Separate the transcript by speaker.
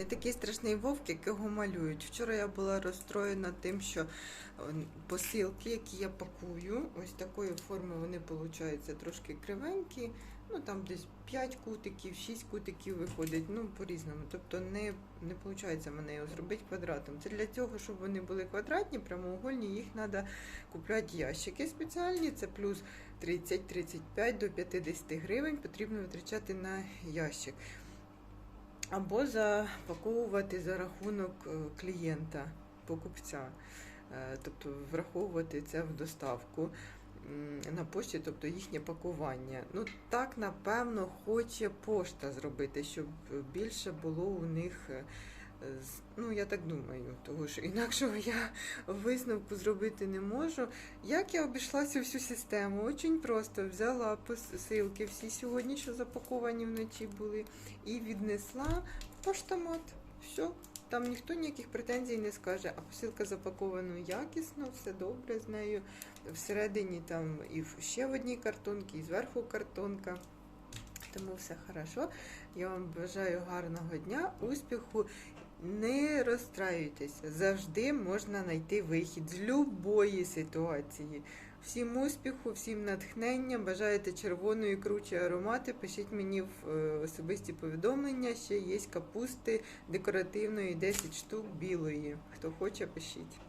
Speaker 1: не такий страшний вовк, як його малюють. Вчора я була розстроєна тим, що е, посилки, які я пакую, ось такої форми вони получаються трошки кривенькі. Ну там десь 5 кутиків, 6 кутиків виходить, ну по-різному. Тобто не, не виходить мене його зробити квадратом. Це для цього, щоб вони були квадратні, прямоугольні, їх треба купляти ящики спеціальні, це плюс 30-35 до 50 гривень потрібно витрачати на ящик. Або запаковувати за рахунок е, клієнта, покупця. Е, Тобто враховувати це в доставку на пошті, тобто їхнє пакування. Ну так, напевно, хоче пошта зробити, щоб більше було у них. Ну, я так думаю, тому що інакшого я висновку зробити не можу. Як я обійшла всю систему? Очень просто взяла посилки всі сьогодні, що запаковані вночі були, і віднесла поштомат. Все. Там ніхто ніяких претензій не скаже, а посилка запакована якісно, все добре з нею. Всередині там і ще в одній картонці, і зверху картонка. Тому все хорошо. Я вам бажаю гарного дня, успіху. Не розстраюйтеся, завжди можна знайти вихід з будь-якої ситуації. Всім успіху, всім натхнення. Бажаєте червоної кручі аромати. Пишіть мені в е, особисті повідомлення. Ще є капусти декоративної 10 штук білої. Хто хоче, пишіть.